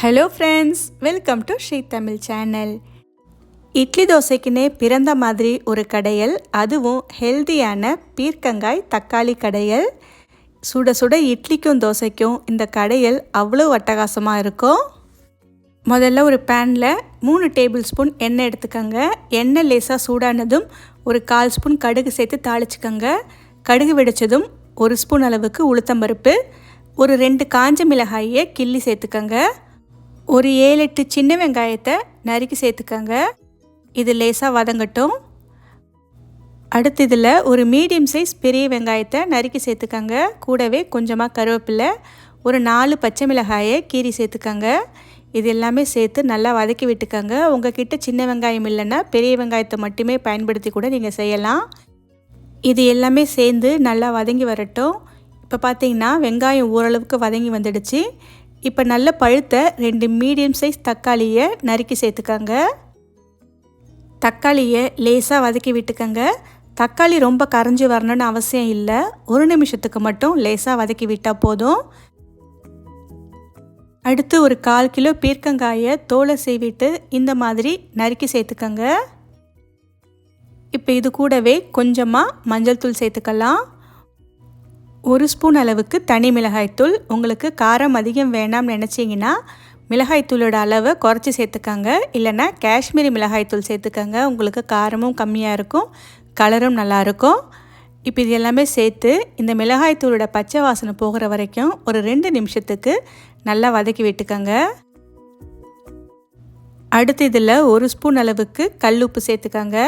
Hello friends welcome to Sri Tamil channel idli தோசைக்குன்னே பிறந்த மாதிரி ஒரு கடையல் அதுவும் ஹெல்தியான பீர்க்கங்காய் தக்காளி கடையல். சுட சுட இட்லிக்கும் தோசைக்கும் இந்த கடையல் அவ்வளோ அட்டகாசமாக இருக்கும் முதல்ல ஒரு பேனில் மூணு டேபிள் ஸ்பூன் எண்ணெய் எடுத்துக்கோங்க. எண்ணெய் லேசாக சூடானதும் ஒரு கால் ஸ்பூன் கடுகு சேர்த்து தாளிச்சுக்கோங்க. கடுகு வெடிச்சதும் ஒரு ஸ்பூன் அளவுக்கு உளுத்தம்பருப்பு. ஒரு ரெண்டு காஞ்ச மிளகாயை கிள்ளி சேர்த்துக்கோங்க. ஒரு ஏழு எட்டு சின்ன வெங்காயத்தை நறுக்கி சேர்த்துக்கோங்க. இது லேசாக வதங்கட்டும். அடுத்து இதில் ஒரு மீடியம் சைஸ் பெரிய வெங்காயத்தை நறுக்கி சேர்த்துக்கோங்க. கூடவே கொஞ்சமாக கருவேப்பிலை ஒரு நாலு பச்சை மிளகாயை கீரி சேர்த்துக்கோங்க. இது எல்லாமே சேர்த்து நல்லா வதக்கி விட்டுக்கோங்க. உங்ககிட்ட சின்ன வெங்காயம் இல்லைன்னா பெரிய வெங்காயத்தை மட்டுமே பயன்படுத்தி கூட நீங்கள் செய்யலாம். இது எல்லாமே சேர்ந்து நல்லா வதங்கி வரட்டும். இப்போ பார்த்தீங்கன்னா வெங்காயம் ஓரளவுக்கு வதங்கி வந்துடுச்சு. இப்போ நல்ல பழுத்த ரெண்டு மீடியம் சைஸ் தக்காளியை நறுக்கி சேர்த்துக்கோங்க. தக்காளியை லேசாக வதக்கி விட்டுக்கோங்க. தக்காளி ரொம்ப கரைஞ்சி வரணும்னு அவசியம் இல்லை. ஒரு நிமிஷத்துக்கு மட்டும் லேசாக வதக்கி விட்டால் போதும். அடுத்து ஒரு கால் கிலோ பீர்க்கங்காயை தோலை செய்விட்டு இந்த மாதிரி நறுக்கி சேர்த்துக்கோங்க. இப்போ இது கூடவே கொஞ்சமாக மஞ்சள் தூள் சேர்த்துக்கலாம். ஒரு ஸ்பூன் அளவுக்கு தனி மிளகாய்த்தூள் உங்களுக்கு காரம் அதிகம் வேணாம்னு நினச்சிங்கன்னா மிளகாய்த்தூளோட அளவை குறைச்சி சேர்த்துக்கங்க. இல்லைன்னா காஷ்மீரி மிளகாய்த்தூள் சேர்த்துக்கங்க. உங்களுக்கு காரமும் கம்மியாக இருக்கும் கலரும் நல்லாயிருக்கும் இப்போ இது எல்லாமே சேர்த்து இந்த மிளகாய்த்தூளோட பச்சை வாசனை போகிற வரைக்கும் ஒரு ரெண்டு நிமிஷத்துக்கு நல்லா வதக்கி விட்டுக்கோங்க. அடுத்து இதில் ஒரு ஸ்பூன் அளவுக்கு கல் உப்பு சேர்த்துக்கோங்க.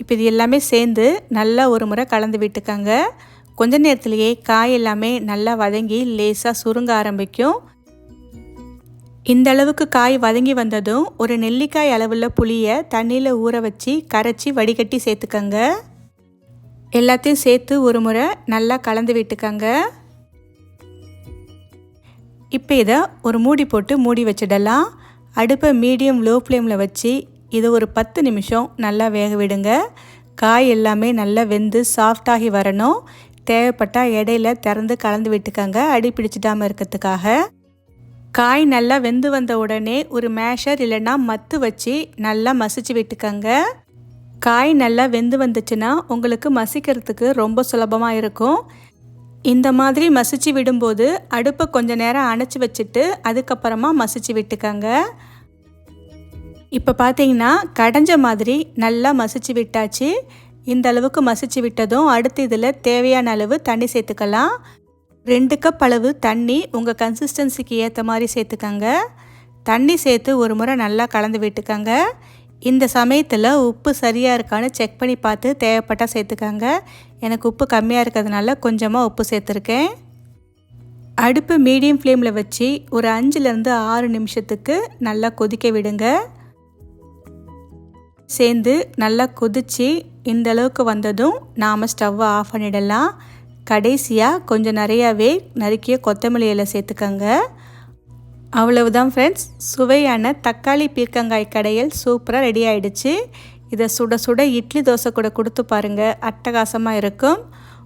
இப்போ இது எல்லாமே சேர்ந்து நல்லா ஒரு முறை கலந்து விட்டுக்கோங்க. கொஞ்ச நேரத்திலேயே காய் எல்லாமே நல்லா வதங்கி லேசாக சுருங்க ஆரம்பிக்கும். இந்த அளவுக்கு காய் வதங்கி வந்ததும் ஒரு நெல்லிக்காய் அளவில் புளியை தண்ணியில் ஊற வச்சு கரைச்சி வடிகட்டி சேர்த்துக்கங்க. எல்லாத்தையும் சேர்த்து ஒரு முறை நல்லா கலந்து விட்டுக்கங்க. இப்போ இதை ஒரு மூடி போட்டு மூடி வச்சிடலாம். அடுப்பை மீடியம் லோ ஃப்ளேமில் வச்சு இதை ஒரு பத்து நிமிஷம் நல்லா வேக விடுங்க. காய் எல்லாமே நல்லா வெந்து சாஃப்டாகி வரணும். தேவைப்பட்டால் இடையில திறந்து கலந்து விட்டுக்கங்க. அடி பிடிச்சிடாமல் இருக்கிறதுக்காக. காய் நல்லா வெந்து வந்த உடனே ஒரு மேஷர் இல்லைன்னா மத்து வச்சு நல்லா மசிச்சு விட்டுக்கங்க. காய் நல்லா வெந்து வந்துச்சுன்னா உங்களுக்கு மசிக்கிறதுக்கு ரொம்ப சுலபமாக இருக்கும். இந்த மாதிரி மசிச்சு விடும்போது அடுப்பை கொஞ்ச நேரம் அணைச்சி வச்சுட்டு அதுக்கப்புறமா மசிச்சு விட்டுக்கங்க. இப்போ பார்த்தீங்கன்னா கடைஞ்ச மாதிரி நல்லா மசிச்சு விட்டாச்சு. இந்த அளவுக்கு மசிச்சு விட்டதும் அடுத்து இதில் தேவையான அளவு தண்ணி சேர்த்துக்கலாம். ரெண்டு கப் அளவு தண்ணி உங்கள் கன்சிஸ்டன்சிக்கு ஏற்ற மாதிரி சேர்த்துக்கங்க. தண்ணி சேர்த்து ஒரு முறை நல்லா கலந்து விட்டுக்கங்க. இந்த சமயத்தில் உப்பு சரியாக இருக்கான்னு செக் பண்ணி பார்த்து தேவைப்பட்டால் சேர்த்துக்கங்க. எனக்கு உப்பு கம்மியாக இருக்கிறதுனால கொஞ்சமாக உப்பு சேர்த்துருக்கேன். அடுப்பு மீடியம் ஃப்ளேமில் வச்சு ஒரு அஞ்சுலேருந்து ஆறு நிமிஷத்துக்கு நல்லா கொதிக்க விடுங்க. சேர்ந்து நல்லா கொதித்து இந்த அளவுக்கு வந்ததும் நாம் ஸ்டவ்வை ஆஃப் பண்ணிடலாம். கடைசியாக கொஞ்சம் நிறையாவே நறுக்கிய கொத்தமல்லி இலை சேர்த்துக்கோங்க. அவ்வளவுதான் ஃப்ரெண்ட்ஸ் சுவையான தக்காளி பீர்க்கங்காய் கடையல் சூப்பராக ரெடி ஆயிடுச்சு. இதை சுட சுட இட்லி தோசை கூட கொடுத்து பாருங்கள் அட்டகாசமாக இருக்கும்.